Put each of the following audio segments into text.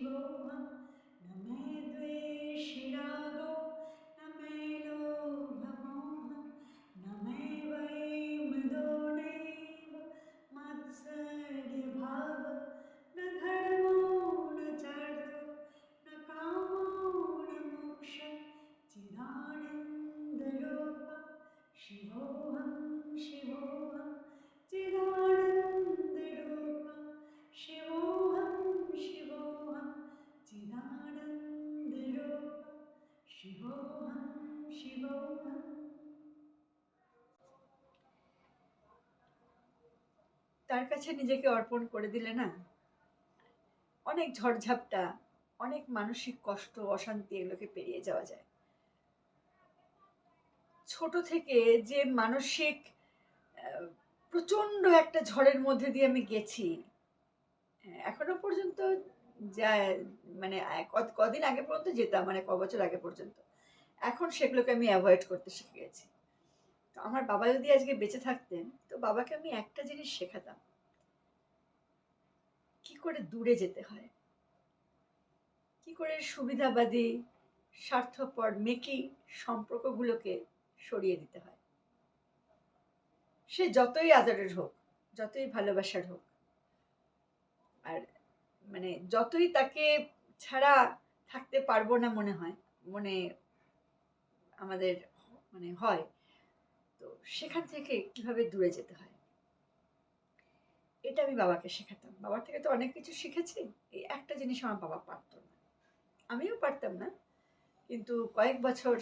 evil. তার কাছে নিজেকে অর্পণ করে দিলে না? অনেক ঝড়ঝাপটা, অনেক মানসিক কষ্ট, অশান্তি এগুলোকে পেরিয়ে যাওয়া যায়। ছোট থেকে যে মানসিক প্রচণ্ড একটা ঝড়ের মধ্যে দিয়ে আমি গেছি, এখনও পর্যন্ত যা মানে কদিন আগে পর্যন্ত যেতাম মানে ক বছর আগে পর্যন্ত। এখন সেগুলোকে আমি অ্যাভয়েড করতে শিখে গেছি। তো আমার বাবা যদি আজকে বেঁচে থাকতেন, তো বাবাকে আমি একটা জিনিস শেখাতাম। কি করে দূরে যেতে হয়? কি করে সুবিধাবাদী, স্বার্থপর, মেকি সম্পর্কগুলোকে সরিয়ে দিতে হয়? সে যতই আদরের হোক, যতই ভালোবাসার হোক, আর মানে যতই তাকে ছাড়া থাকতে পারব না মনে হয়, মনে আমাদের মানে হয় তো সেখান থেকে কীভাবে দূরে যেতে হয়? এটা আমি বাবাকে শেখাতাম। বাবার থেকে তো অনেক কিছু শিখেছি। এই একটা জিনিস আমার বাবা পারতো না। আমিও পারতাম না। কিন্তু কয়েক বছর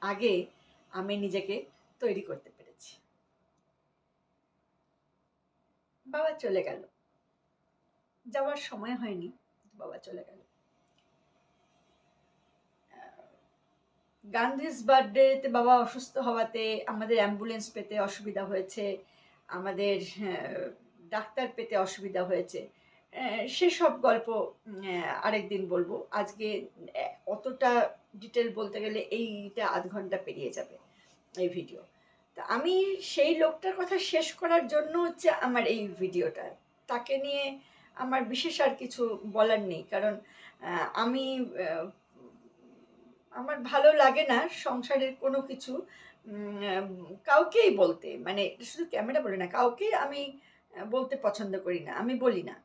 আগে আমি নিজেকে তৈরি করতে পেরেছি। বাবা চলে গেল। যাওয়ার সময় হয়নি বাবা চলে গেল। গান্ধীজ বার্থডেতে বাবা অসুস্থ হওয়াতে আমাদের অ্যাম্বুলেন্স পেতে অসুবিধা হয়েছে আমাদের ডাক্তার পেতে অসুবিধা হয়েছে। আহ, সেসব গল্প আহ, আরেকদিন বলব। আজকে অতটা ডিটেল বলতে গেলে এইটা আধ ঘণ্টা পেরিয়ে যাবে এই ভিডিও তা আমি সেই লোকটার কথা শেষ করার জন্য হচ্ছে আমার এই ভিডিওটা তাকে নিয়ে আমার বিশেষ আর কিছু বলার নেই। কারণ আমি আমার ভালো লাগে না সংসারের কোনো কিছু কাউকেই বলতে। মানে শুধু ক্যামেরা বলে না, কাউকেই আমি বলতে পছন্দ করি না, আমি বলি না।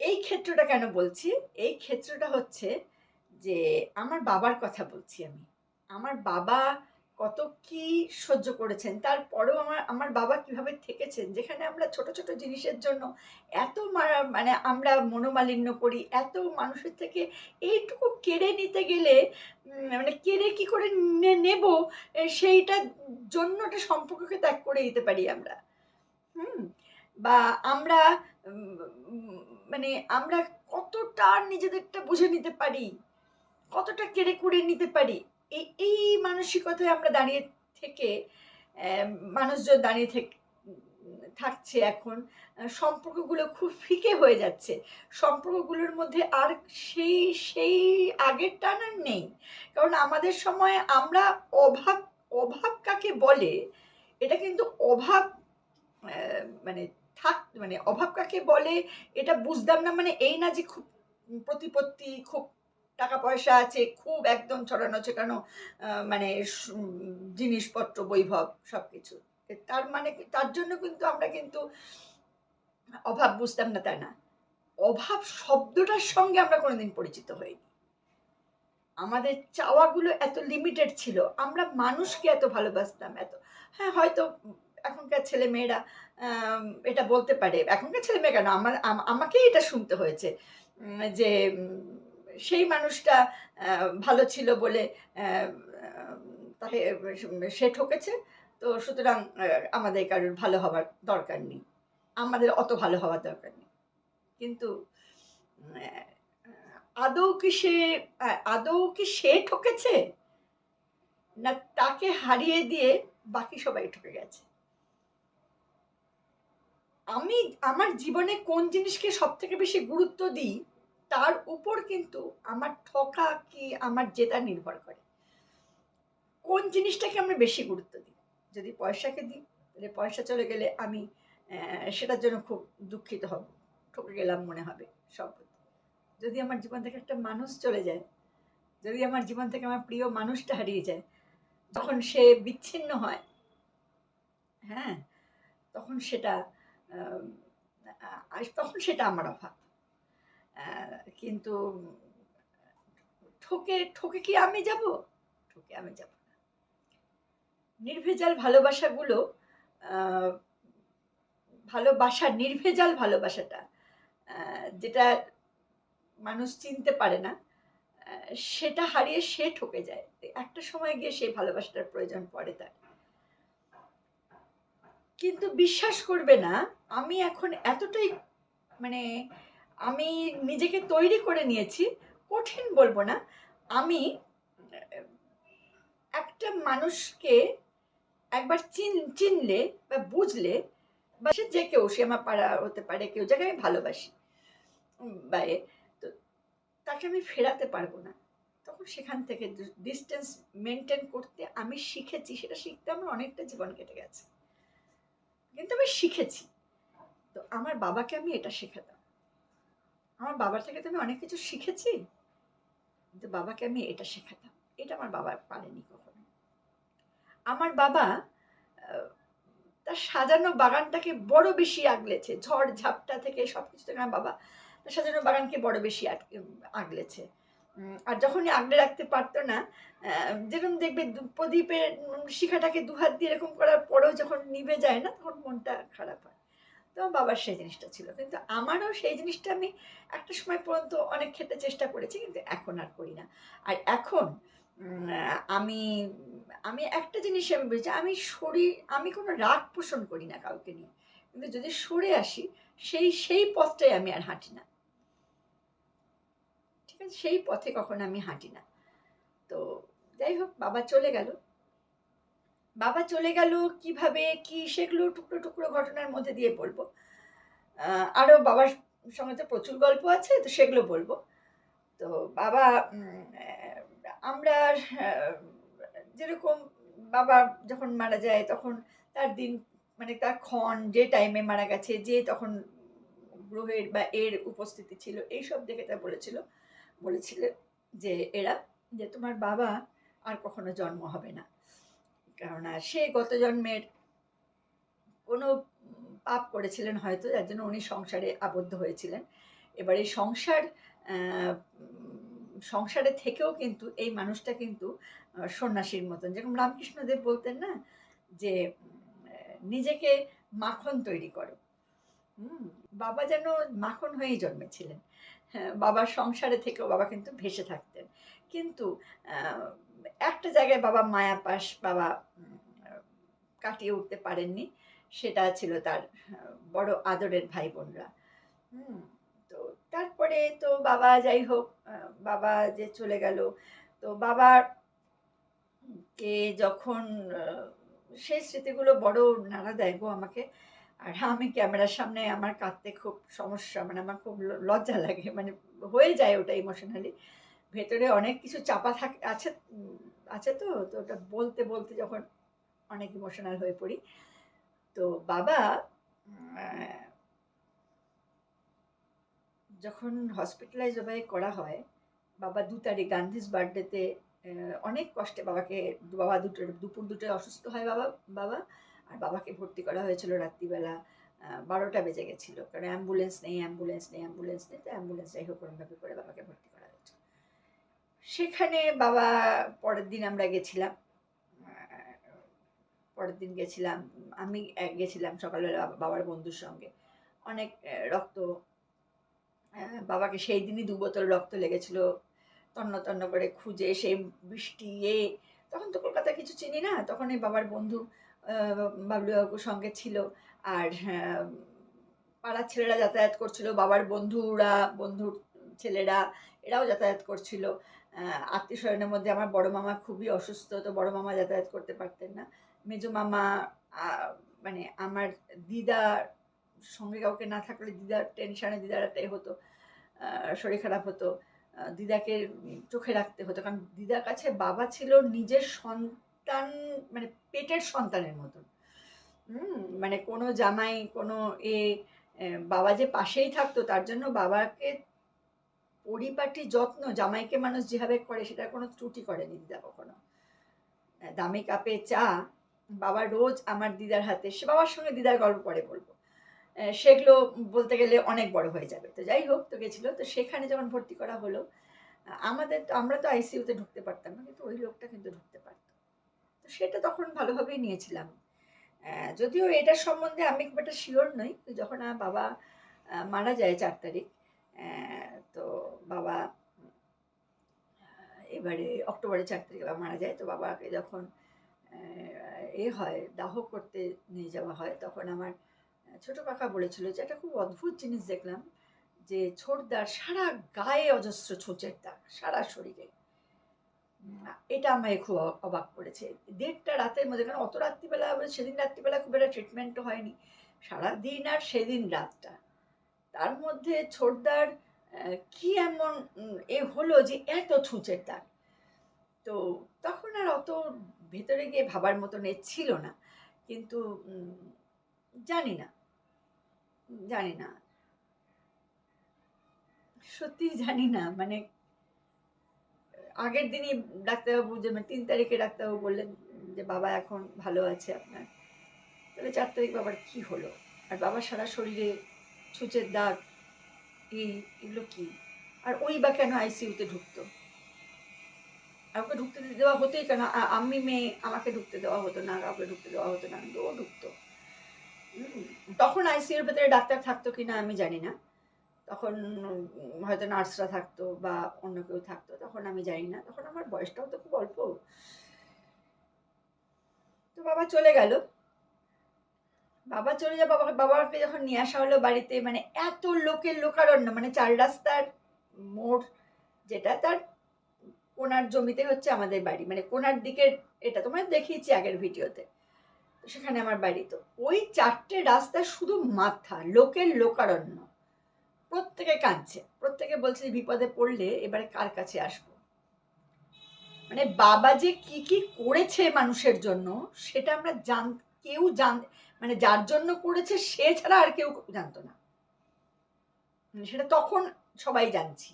এই ক্ষেত্রটা কেন বলছি? এই ক্ষেত্রটা হচ্ছে যে, আমার বাবার কথা বলছি আমি। আমার বাবা কত কি সহ্য করেছেন। তারপরেও আমার আমার বাবা কীভাবে থেকেছেন? যেখানে আমরা ছোট ছোট জিনিসের জন্য এত মারা- মানে আমরা মনোমালিন্য করি, এত মানুষের থেকে এইটুকু কেড়ে নিতে গেলে মানে কেড়ে কি করে নেব সেইটার জন্য একটা সম্পর্ককে ত্যাগ করে দিতে পারি আমরা। হুম? বা আমরা মানে আমরা কতটা নিজেদেরটা বুঝে নিতে পারি, কতটা কেড়ে কুড়ে নিতে পারি এই এই মানসিকতায় আমরা দাঁড়িয়ে থেকে মানুষজন দাঁড়িয়ে থেকে থাকছে এখন সম্পর্কগুলো খুব ফিকে হয়ে যাচ্ছে। সম্পর্কগুলোর মধ্যে আর সেই সেই আগের টান আর নেই। কারণ আমাদের সময় আমরা অভাব অভাব কাকে বলে, এটা কিন্তু অভাব মানে থাক মানে অভাব কাকে বলে, এটা বুঝতাম না। মানে এই না যে খুব প্রতিপত্তি, খুব টাকা পয়সা আছে, খুব একদম ছড়ানো ছেটানো মানে জিনিসপত্র, বৈভব সব কিছু তার মানে তার জন্য কিন্তু আমরা কিন্তু অভাব বুঝতাম না, তাই না? অভাব শব্দটার সঙ্গে আমরা কোনোদিন পরিচিত হইনি। আমাদের চাওয়াগুলো এত লিমিটেড ছিল, আমরা মানুষকে এত ভালোবাসতাম, এত হ্যাঁ হয়তো এখনকার ছেলে মেয়েরা এটা বলতে পারে, এখনকার ছেলে মেয়ে কেন? আমার আমাকেই এটা শুনতে হয়েছে যে সেই মানুষটা ভালো ছিল বলে তাকে, সে ঠকেছে। তো সুতরাং আমাদের কারোর ভালো হওয়ার দরকার নেই। আমাদের অত ভালো হওয়ার দরকার নেই। কিন্তু আদৌ কি সে আদৌ কি সে ঠকেছে? না তাকে হারিয়ে দিয়ে বাকি সবাই ঠকে গেছে? আমি, আমার জীবনে কোন জিনিসকে সব থেকে বেশি গুরুত্ব দিই? তার উপর কিন্তু আমার ঠকা কি আমার জেতা নির্ভর করে। কোন জিনিসটাকে আমরা বেশি গুরুত্ব দিই? যদি পয়সাকে দিই, তাহলে পয়সা চলে গেলে আমি সেটার জন্য খুব দুঃখিত হব। ঠকে গেলাম মনে হবে সব। যদি আমার জীবন থেকে একটা মানুষ চলে যায়, যদি আমার জীবন থেকে আমার প্রিয় মানুষটা হারিয়ে যায়, যখন সে বিচ্ছিন্ন হয় হ্যাঁ তখন সেটা তখন সেটা আমার অভাব। কিন্তু ঠকে ঠকে কি আমি যাব? ঠকে আমি যাব না। নির্ভেজাল ভালোবাসাগুলো ভালোবাসা নির্ভেজাল ভালোবাসাটা যেটা মানুষ চিনতে পারে না সেটা হারিয়ে সে ঠকে যায়। একটা সময় গিয়ে সেই ভালোবাসাটার প্রয়োজন পড়ে তার। কিন্তু বিশ্বাস করবে না, আমি এখন এতটাই মানে আমি নিজেকে তৈরি করে নিয়েছি কঠিন বলব না। আমি একটা মানুষকে একবার চিন চিনলে বা বুঝলে বা সে যে কেউ সে আমার পাড়া হতে পারে কেউ যাকে আমি ভালোবাসি উম, বা এ, তো তাকে আমি ফেরাতে পারব না। তখন সেখান থেকে ডিস্টেন্স মেনটেন করতে আমি শিখেছি সেটা শিখতে আমার অনেকটা জীবন কেটে গেছে। কিন্তু আমি শিখেছি। তো আমার বাবাকে আমি এটা শেখাতাম। আমার বাবার থেকে তো আমি অনেক কিছু শিখেছি, কিন্তু বাবাকে আমি এটা শেখাতাম। এটা আমার বাবা পারেনি কখনো। আমার বাবা তার সাজানো বাগানটাকে বড় বেশি আগলেছে। ঝড় ঝাপটা থেকে সব কিছু থেকে আমার বাবা তার সাজানো বাগানকে বড় বেশি আগলেছে। আর যখনই আগলে রাখতে পারতো না যেরকম দেখবে প্রদীপের শিখাটাকে দুহাত দিয়ে এরকম করার পরেও যখন নিভে যায় না, তখন মনটা খারাপ হয়। তো আমার বাবার সেই জিনিসটা ছিল। কিন্তু আমারও সেই জিনিসটা আমি একটা সময় পর্যন্ত অনেক খেতে চেষ্টা করেছি, কিন্তু এখন আর করি না। আর এখন আমি আমি একটা জিনিস আমি বলছি, আমি শরীর আমি কোনো রাগ পোষণ করি না কাউকে নিয়ে। কিন্তু যদি সরে আসি, সেই সেই পথটাই আমি আর হাঁটি না। ঠিক আছে? সেই পথে কখনো আমি হাঁটি না। তো যাই হোক, বাবা চলে গেল। বাবা চলে গেল কীভাবে কি সেগুলো টুকরো টুকরো ঘটনার মধ্যে দিয়ে বলব। আহ, আরও বাবার সঙ্গে তো প্রচুর গল্প আছে তো সেগুলো বলব। তো বাবা আমরা যেরকম বাবা যখন মারা যায় তখন তার দিন মানে তার ক্ষণ যে টাইমে মারা গেছে যে তখন গ্রহের বা এর উপস্থিতি ছিল এইসব দেখে তা বলেছিল বলেছিল যে এরা যে তোমার বাবা আর কখনো জন্ম হবে না। কেননা সে গত জন্মের কোনো পাপ করেছিলেন হয়তো যার জন্য উনি সংসারে আবদ্ধ হয়েছিলেন। এবার এই সংসার সংসারে থেকেও কিন্তু এই মানুষটা কিন্তু সন্ন্যাসীর মতন। যেরকম রামকৃষ্ণদেব বলতেন না যে নিজেকে মাখন তৈরি করো। বাবা যেন মাখন হয়েই জন্মেছিলেন। হ্যাঁ, বাবার সংসারে থেকেও বাবা কিন্তু ভেসে থাকতেন। কিন্তু একটা জায়গায় বাবা মায়াপাস বাবা কাটিয়ে উঠতে পারেননি। সেটা ছিল তার বড় আদরের ভাই বোনরা হুম, তো তারপরে তো বাবা যাই হোক বাবা যে চলে গেল, তো বাবার কে যখন সেই স্মৃতিগুলো বড় নাড়া দেয় গো আমাকে। আর আমি ক্যামেরার সামনে আমার কাঁদতে খুব সমস্যা মানে আমার খুব লজ্জা লাগে মানে হয়ে যায় ওটা ইমোশনালি ভেতরে অনেক কিছু চাপা থাকে, আছে আছে তো তো ওটা বলতে বলতে যখন অনেক ইমোশনাল হয়ে পড়ি। তো বাবা যখন হসপিটালাইজ ওভাবে করা হয়, বাবা দু তারিখ গান্ধীজ বার্থডেতে অনেক কষ্টে বাবাকে, বাবা দুটো, দুপুর দুটোয় অসুস্থ হয় বাবা বাবা, আর বাবাকে ভর্তি করা হয়েছিল রাত্রিবেলা বারোটা বেজে গেছিল। কারণ অ্যাম্বুলেন্স নেই অ্যাম্বুলেন্স নেই অ্যাম্বুলেন্স নেই, তো অ্যাম্বুলেন্স যাই হোক করে বাবাকে ভর্তি করা সেখানে বাবা পরের দিন আমরা গেছিলাম। পরের দিন গেছিলাম, আমি গেছিলাম সকালবেলা বাবার বন্ধুর সঙ্গে। অনেক রক্ত বাবাকে সেই দিনই দু বোতল রক্ত লেগেছিল। তন্ন তন্ন করে খুঁজে, সেই বৃষ্টি, এ, তখন তো কলকাতা কিছু চিনি না? তখন এই বাবার বন্ধু বাবলু বাবুর সঙ্গে ছিল। আর পাড়ার ছেলেরা যাতায়াত করছিল, বাবার বন্ধুরা, বন্ধুর ছেলেরা, এরাও যাতায়াত করছিল। আত্মীয় স্বজনের মধ্যে আমার বড় মামা খুবই অসুস্থ, তো বড় মামা যাতায়াত করতে পারতেন না। মেজো মামা মানে আমার দিদার সঙ্গে কাউকে না থাকলে দিদার টেনশনে দিদার একটা হতো শরীর খারাপ হতো। দিদাকে চোখে রাখতে হতো, কারণ দিদার কাছে বাবা ছিল নিজের সন্তান মানে পেটের সন্তানের মতন। মানে কোনো জামাই, কোনো এ, বাবা যে পাশেই থাকতো, তার জন্য বাবাকে পরিপাটি যত্ন জামাইকে মানুষ যেভাবে করে সেটা কোনো ত্রুটি করেনি দিদা কখনো। দামি কাপে চা, বাবা রোজ আমার দিদার হাতে, সে বাবার সঙ্গে দিদার গল্প পরে বলব। সেগুলো বলতে গেলে অনেক বড় হয়ে যাবে। তো যাই হোক, তো গেছিল, তো সেখানে যখন ভর্তি করা হলো, আমাদের তো, আমরা তো আইসিইউতে ঢুকতে পারতাম না, কিন্তু ওই লোকটা কিন্তু ঢুকতে পারতো। তো সেটা তখন ভালোভাবেই নিয়েছিলাম। যদিও এটার সম্বন্ধে আমি খুব একটা শিওর নই, যখন আমার বাবা মারা যায় চার তারিখ তো বাবা এবারে অক্টোবরের চার তারিখে বাবা মারা যায়। তো বাবাকে যখন এ হয়, দাহ করতে নিয়ে যাওয়া হয়, তখন আমার ছোট কাকা বলেছিল যে একটা খুব অদ্ভুত জিনিস দেখলাম যে ছোটদার সারা গায়ে অজস্র ছোচের দাগ, সারা শরীরে। এটা আমায় খুব অবাক করেছে। দেড়টা রাতের মধ্যে, কারণ অত রাত্রিবেলা, সেদিন রাত্রিবেলা খুব একটা ট্রিটমেন্টও হয়নি। সারা দিন আর সেদিন রাতটা। তার মধ্যে ছোটদার কি এমন এ হলো যে এত ছুঁচের দাগ। তো তখন আর অত ভেতরে গিয়ে ভাবার মতন এ ছিল না। কিন্তু জানি না জানি না। সত্যি জানি না মানে আগের দিনই ডাক্তারবাবু যে মানে তিন তারিখে ডাক্তারবাবু বললেন যে, বাবা এখন ভালো আছে আপনার। তাহলে চার তারিখ বাবার কি হলো? আর বাবার সারা শরীরে ছুঁচের দাগ এই এগুলো কি? আর ওই বা কেন আইসিইউতে ঢুকতো? আর ওকে ঢুকতে দেওয়া হতোই কেন? আমি মেয়ে, আমাকে ঢুকতে দেওয়া হতো না, কাউকে ঢুকতে দেওয়া হতো না কিন্তু ও ঢুকতো। তখন আইসিইউর ভেতরে ডাক্তার থাকতো কি না আমি জানি না। তখন হয়তো নার্সরা থাকতো বা অন্য কেউ থাকতো, তখন আমি জানি না। তখন আমার বয়সটাও তো খুব অল্প। তো বাবা চলে গেল। বাবা চলে যা বাবাকে বাবাকে যখন নিয়ে আসা হলো বাড়িতে মানে এত লোকের লোকারণ্য মানে চার রাস্তার মোড়, যেটা তার কোনার জমিতে হচ্ছে আমাদের বাড়ি মানে কোনার দিকের এটা তোমার দেখিয়েছি আগের ভিডিওতে সেখানে আমার বাড়ি তো। ওই চারটে রাস্তা শুধু মাথা, লোকের লোকারণ্য। প্রত্যেকে কাঁদছে, প্রত্যেকে বলছে বিপদে পড়লে এবারে কার কাছে আসব? মানে বাবা যে কি কি করেছে মানুষের জন্য, সেটা আমরা জান, কেউ জান মানে যার জন্য করেছে সে ছাড়া আর কেউ জানতো না। মানে সেটা তখন সবাই জানছি।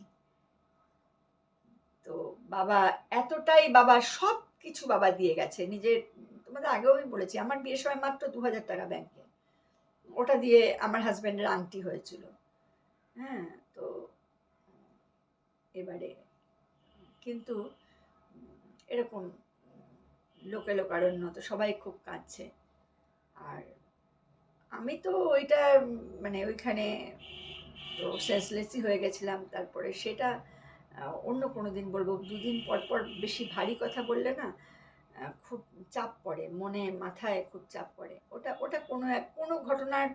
তো বাবা এতটাই বাবা সব কিছু বাবা দিয়ে গেছে। নিজের, তোমাদের আগেও আমি বলেছি, আমার বিয়ের সময় মাত্র দু হাজার টাকা ব্যাংকে ওটা দিয়ে আমার হাজব্যান্ডের আংটি হয়েছিল। হ্যাঁ তো এবারে কিন্তু এরকম লোকে লোকারণ্য, তো সবাই খুব কাঁদছে। আর আমি তো ওইটা মানে ওইখানে তো সেন্সলেসই হয়ে গেছিলাম। তারপরে সেটা অন্য কোনো দিন বলব। দুদিন পর পর বেশি ভারী কথা বললে না খুব চাপ পড়ে। মনে, মাথায় খুব চাপ পড়ে। ওটা ওটা কোনো এক, কোনো ঘটনার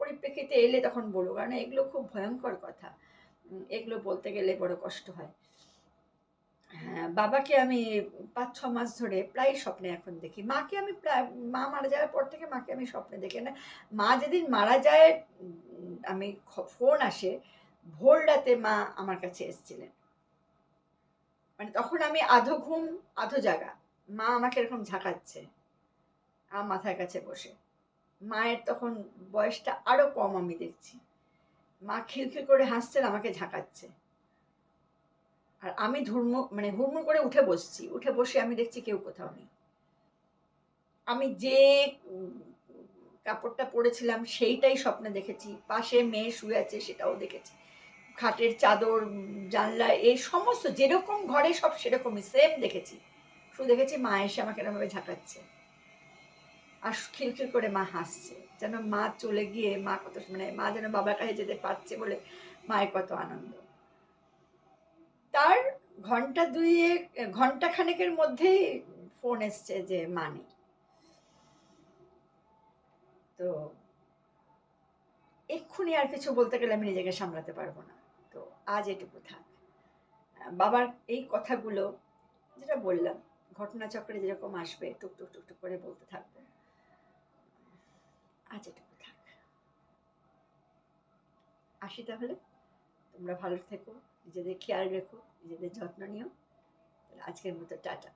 পরিপ্রেক্ষিতে এলে তখন বলব। কারণ এগুলো খুব ভয়ঙ্কর কথা। এগুলো বলতে গেলে বড় কষ্ট হয়। বাবাকে আমি পাঁচ ছ মাস ধরে প্রায় স্বপ্নে এখন দেখি। মাকে আমি প্রায়, মা মারা যাওয়ার পর থেকে মাকে আমি স্বপ্নে দেখি। না মা যেদিন মারা যায় আমি ফোন আসে, ভোর রাতে মা আমার কাছে এসেছিলেন। মানে তখন আমি আধো ঘুম, আধো জাগা। মা আমাকে এরকম ঝাঁকাচ্ছে আমার মাথার কাছে বসে। মায়ের তখন বয়সটা আরও কম আমি দেখছি। মা খিলখিল করে হাসছেন, আমাকে ঝাঁকাচ্ছে। আর আমি ধর্ম মানে হুড়মুড় করে উঠে বসছি। উঠে বসে আমি দেখছি কেউ কোথাও নেই। আমি যে কাপড়টা পরেছিলাম সেইটাই স্বপ্নে দেখেছি। পাশে মেয়ে শুয়ে আছে সেটাও দেখেছি। খাটের চাদর, জানলা এই সমস্ত যেরকম ঘরে সব সেরকমই সেম দেখেছি। শুধু দেখেছি মা এসে আমাকে এরকমভাবে ঝাঁকাচ্ছে। আর খিলখিল করে মা হাসছে। যেন মা চলে গিয়ে মা কত মানে মা যেন বাবার কাছে যেতে পারছে বলে মায়ের কত আনন্দ। তার ঘণ্টা দুয়েক ঘণ্টা খানেকের মধ্যেই ফোন এসছে যে মা নেই তো এক্ষুনি আর কিছু বলতে গেলে আমি নিজেকে সামলাতে পারব না। তো আজ এটুকু থাক। বাবার এই কথাগুলো যেটা বললাম, ঘটনাচক্রে যেরকম আসবে টুকটুক টুকটুক করে বলতে থাকব। আজ এটুকু থাক। আসি তাহলে। তোমরা ভালো থেকো। নিজেদের খেয়াল রেখো নিজেদের যত্ন নিও তাহলে আজকের মতো টাটা